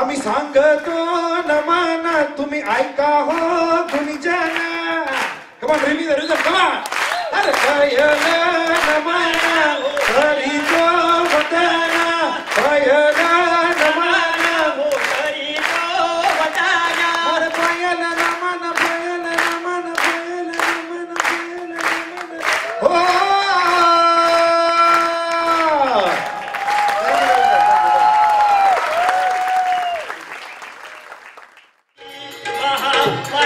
आम्ही सांगतो नमाना तुम्ही ऐका हो तुम्ही जाना. कमान रिलीज रिलीज कमान अरे काय नमाना हो Go!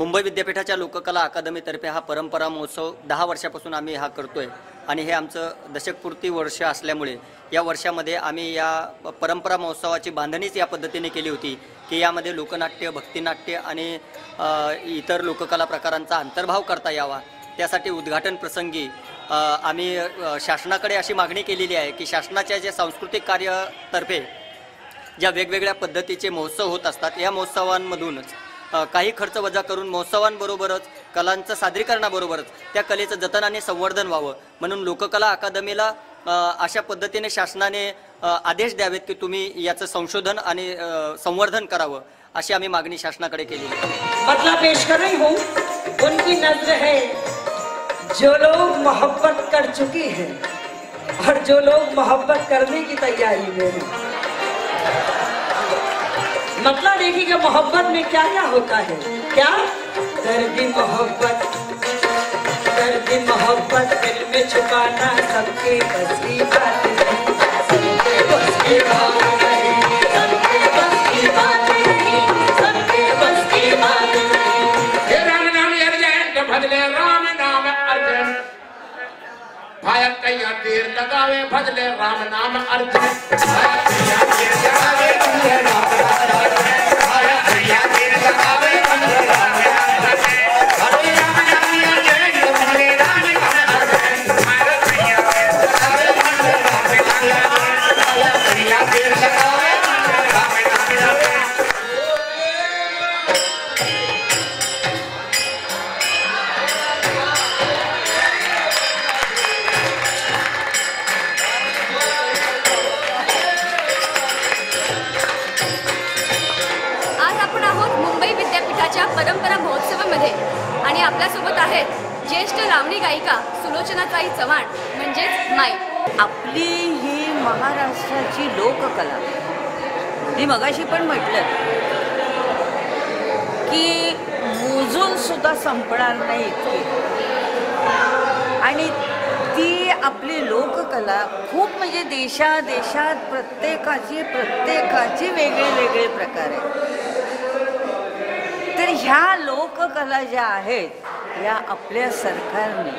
मुंबई विद्यापीठाच्या लोककला अकादमीतर्फे हा परंपरा महोत्सव दहा वर्षापासून आम्ही हा करतोय. आणि हे आमचं दशकपूर्ती वर्ष असल्यामुळे या वर्षामध्ये आम्ही या परंपरा महोत्सवाची बांधणीच या पद्धतीने केली होती की यामध्ये लोकनाट्य भक्तिनाट्य आणि इतर लोककला प्रकारांचा अंतर्भाव करता यावा. त्यासाठी उद्घाटन प्रसंगी आम्ही शासनाकडे अशी मागणी केलेली आहे की शासनाच्या जे सांस्कृतिक कार्यतर्फे ज्या वेगवेगळ्या पद्धतीचे महोत्सव होत असतात या महोत्सवांमधूनच काही खर्च वजा करून महोत्सवांबरोबरच कलांचं सादरीकरणाबरोबरच त्या कलेचं जतन आणि संवर्धन व्हावं. म्हणून लोककला अकादमीला अशा पद्धतीने शासनाने आदेश द्यावेत की तुम्ही याचं संशोधन आणि संवर्धन करावं अशी आम्ही मागणी शासनाकडे केली. बदला पेश कर रही हूँ. हो. उनकी नजर है जो लोग मोहब्बत कर चुकी है और जो लोग मोहब्बत करने की तैयारी में हैं। मतलब देखिए मोहब्बत में क्या क्या होता है? क्या? दर्द मोहब्बत दर्द मोहब्बत, दिल में छुपाना सबके बस की बात राम नाम भजले, राम नाम अर्जन। भाया तीर लगावे भजले, राम नाम अर्जन। मुंबई विद्यापीठाच्या परंपरा महोत्सवामध्ये आणि आपल्यासोबत आहेत ज्येष्ठ लावणी गायिका सुलोचनाताई चव्हाण म्हणजेच माई. आपली ही महाराष्ट्राची लोककला. मी मगाशी पण म्हटलं की मोजून सुद्धा संपणार नाही इतकी. आणि ती आपली लोककला खूप म्हणजे देशादेशात प्रत्येकाची प्रत्येकाची वेगळे वेगळे प्रकार आहेत. ह्या लोककला ज्या आहेत या आपल्या सरकारने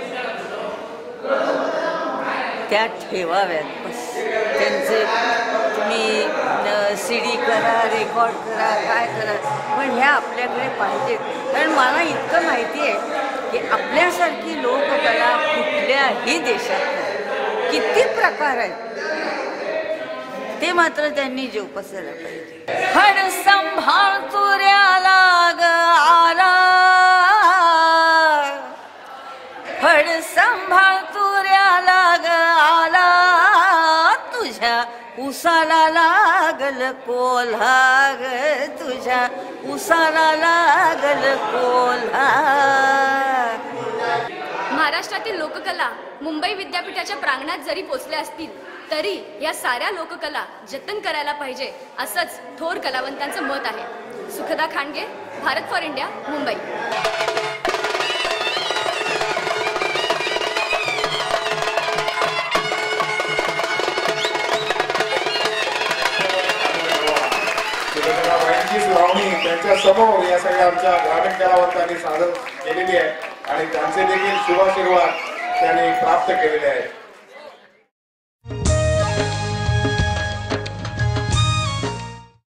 त्या ठेवाव्यात. बस. त्यांचे तुम्ही सी डी करा रेकॉर्ड करा काय करा पण ह्या आपल्याकडे पाहिजेत. कारण मला इतकं माहिती आहे की आपल्यासारखी लोककला कुठल्याही देशात किती प्रकार आहेत. ते मात्र त्यांनी जोपासायला पाहिजे. हड संभाळ तुऱ्याला फड सांभाळ तुऱ्या लाग आला. तुझ्या उसाला लागल कोल्हा ग तुझ्या उसाला लागल कोल्हा महाराष्ट्रातील लोककला मुंबई विद्यापीठाच्या प्रांगणात जरी पोचल्या असतील तरी या साऱ्या लोककला जतन करायला पाहिजे असंच थोर कलावंतांचं मत आहे. Sukhada Khandge Bharat for India Mumbai. लावणी त्यांच्यासमोर या सगळ्या आमच्या ग्रामीण कलावंतांनी सादर केलेली आहे. आणि त्यांचे देखील शुभाशीर्वाद त्यांनी प्राप्त केलेले आहेत.